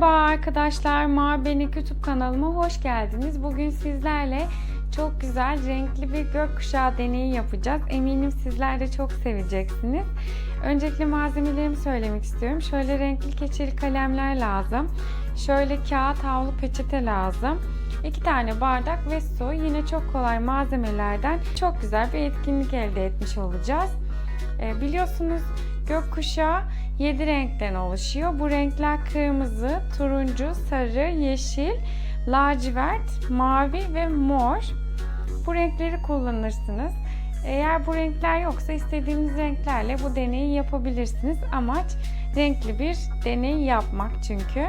Merhaba arkadaşlar, Marbenik YouTube kanalıma hoş geldiniz. Bugün sizlerle çok güzel renkli bir gökkuşağı deneyi yapacağız. Eminim sizler de çok seveceksiniz. Öncelikle malzemelerimi söylemek istiyorum. Şöyle renkli keçeli kalemler lazım. Şöyle kağıt havlu peçete lazım. İki tane bardak ve su. Yine çok kolay malzemelerden çok güzel bir etkinlik elde etmiş olacağız. Ee, biliyorsunuz gökkuşağı 7 renkten oluşuyor. Bu renkler kırmızı, turuncu, sarı, yeşil, lacivert, mavi ve mor. Bu renkleri kullanırsınız. Eğer bu renkler yoksa istediğiniz renklerle bu deneyi yapabilirsiniz. Amaç renkli bir deney yapmak çünkü.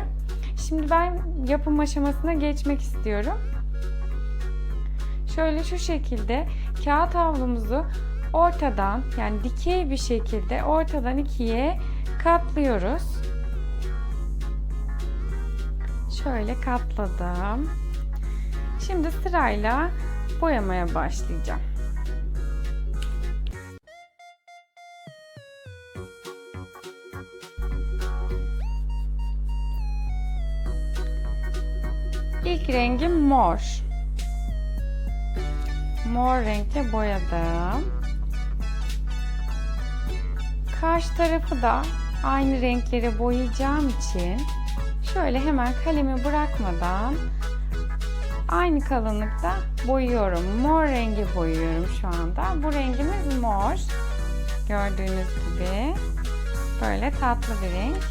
Şimdi ben yapım aşamasına geçmek istiyorum. Şöyle şu şekilde kağıt havlumuzu ortadan yani dikey bir şekilde ortadan ikiye katlıyoruz. Şöyle katladım. Şimdi sırayla boyamaya başlayacağım. İlk rengim mor. Mor renkle boyadım. Karşı tarafı da aynı renkleri boyayacağım için şöyle hemen kalemi bırakmadan aynı kalınlıkta boyuyorum. Mor rengi boyuyorum şu anda. Bu rengimiz mor. Gördüğünüz gibi böyle tatlı bir renk.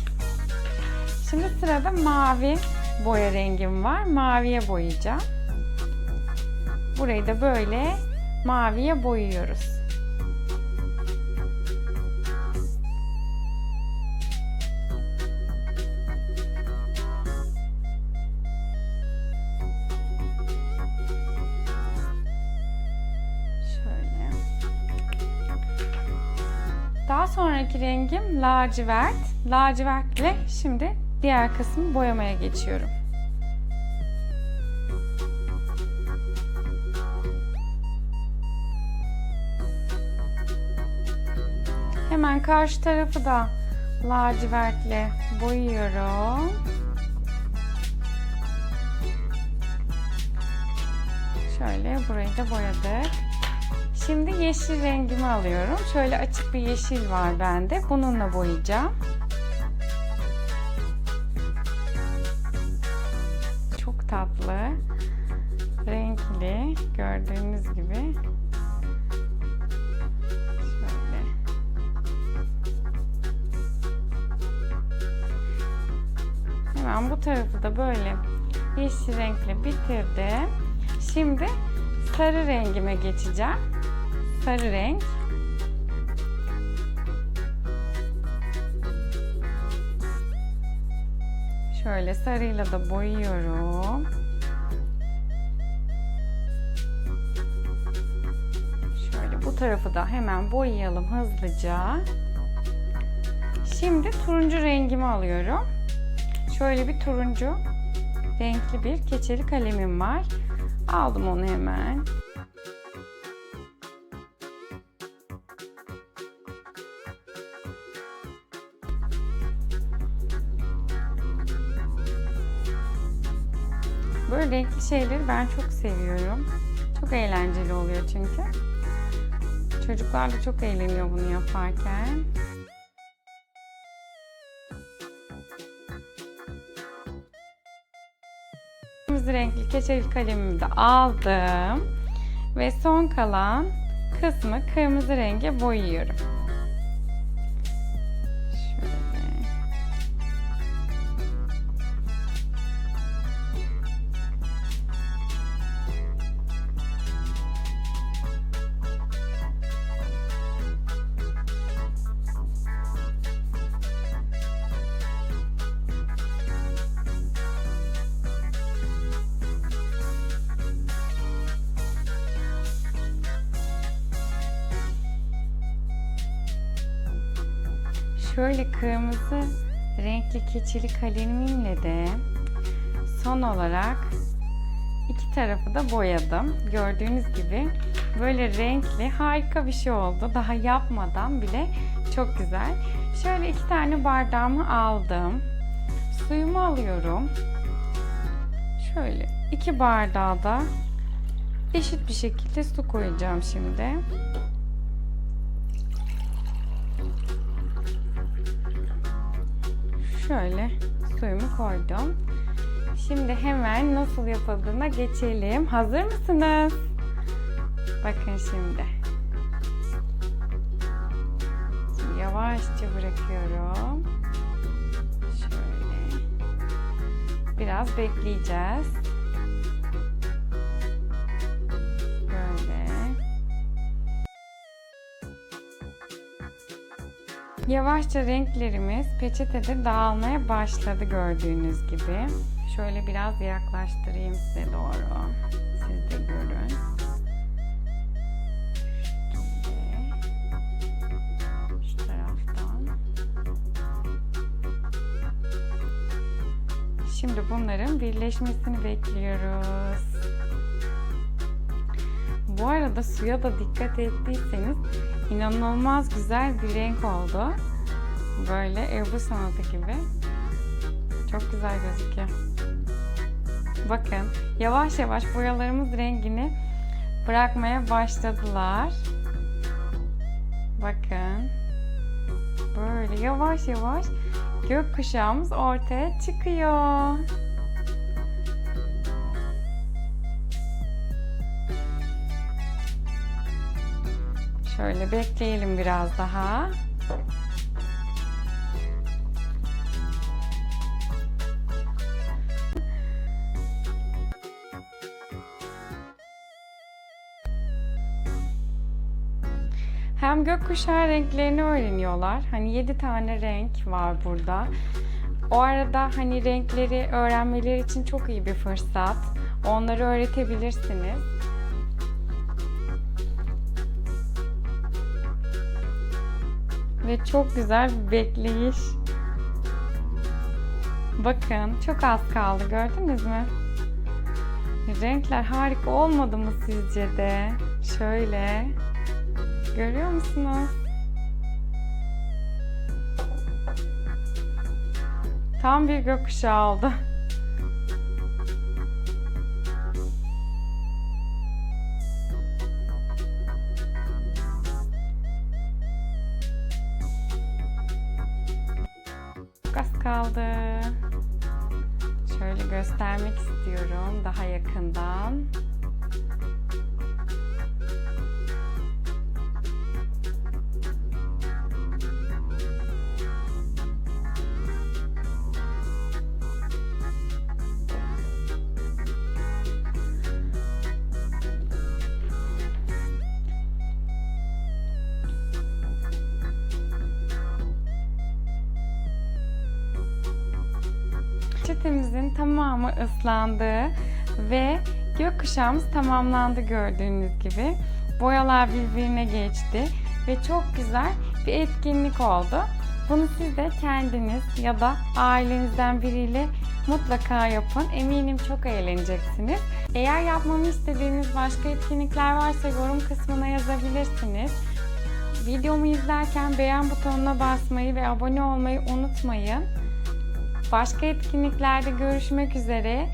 Şimdi sırada mavi boya rengim var. Maviye boyayacağım. Burayı da böyle maviye boyuyoruz. Sonraki rengim lacivert. Lacivertle şimdi diğer kısmı boyamaya geçiyorum. Hemen karşı tarafı da lacivertle boyuyorum. Şöyle burayı da boyadık. Şimdi yeşil rengimi alıyorum. Şöyle açık bir yeşil var bende. Bununla boyayacağım. Çok tatlı. Renkli. Gördüğünüz gibi. Şöyle. Hemen bu tarafı da böyle yeşil renkle bitirdim. Şimdi sarı rengime geçeceğim. Sarı renk. Şöyle sarıyla da boyuyorum. Şöyle bu tarafı da hemen boyayalım hızlıca. Şimdi turuncu rengimi alıyorum. Şöyle bir turuncu renkli bir keçeli kalemim var. Aldım onu hemen. Renkli şeyleri ben çok seviyorum. Çok eğlenceli oluyor çünkü. Çocuklar da çok eğleniyor bunu yaparken. Kırmızı renkli keçeli kalemimi de aldım. Ve son kalan kısmı kırmızı renge boyuyorum. Şöyle kırmızı renkli keçeli kalemimle de son olarak iki tarafı da boyadım. Gördüğünüz gibi böyle renkli harika bir şey oldu. Daha yapmadan bile çok güzel. Şöyle iki tane bardağımı aldım. Suyumu alıyorum. Şöyle iki bardağı da eşit bir şekilde su koyacağım şimdi. Şöyle suyumu koydum. Şimdi hemen nasıl yapıldığına geçelim. Hazır mısınız? Bakın şimdi. Şimdi yavaşça bırakıyorum. Şöyle. Biraz bekleyeceğiz. Yavaşça renklerimiz peçetede dağılmaya başladı gördüğünüz gibi. Şöyle biraz yaklaştırayım size doğru. Siz de görün. Şu taraftan. Şimdi bunların birleşmesini bekliyoruz. Bu arada suya da dikkat ettiyseniz inanılmaz güzel bir renk oldu. Böyle Ebru sanatı gibi. Çok güzel gözüküyor. Bakın yavaş yavaş boyalarımız rengini bırakmaya başladılar. Bakın. Böyle yavaş yavaş gökkuşağımız ortaya çıkıyor. Şöyle bekleyelim biraz daha. Hem gökkuşağı renklerini öğreniyorlar. Hani 7 tane renk var burada. O arada hani renkleri öğrenmeleri için çok iyi bir fırsat. Onları öğretebilirsiniz. Ve çok güzel bir bekleyiş. Bakın çok az kaldı gördünüz mü? Renkler harika olmadı mı sizce de? Şöyle. Görüyor musunuz? Tam bir gökkuşağı oldu. Kaldı. Şöyle göstermek istiyorum daha yakından. Çetemizin tamamı ıslandı ve gökkuşağımız tamamlandı gördüğünüz gibi. Boyalar birbirine geçti ve çok güzel bir etkinlik oldu. Bunu siz de kendiniz ya da ailenizden biriyle mutlaka yapın. Eminim çok eğleneceksiniz. Eğer yapmamı istediğiniz başka etkinlikler varsa yorum kısmına yazabilirsiniz. Videomu izlerken beğen butonuna basmayı ve abone olmayı unutmayın. Başka etkinliklerde görüşmek üzere.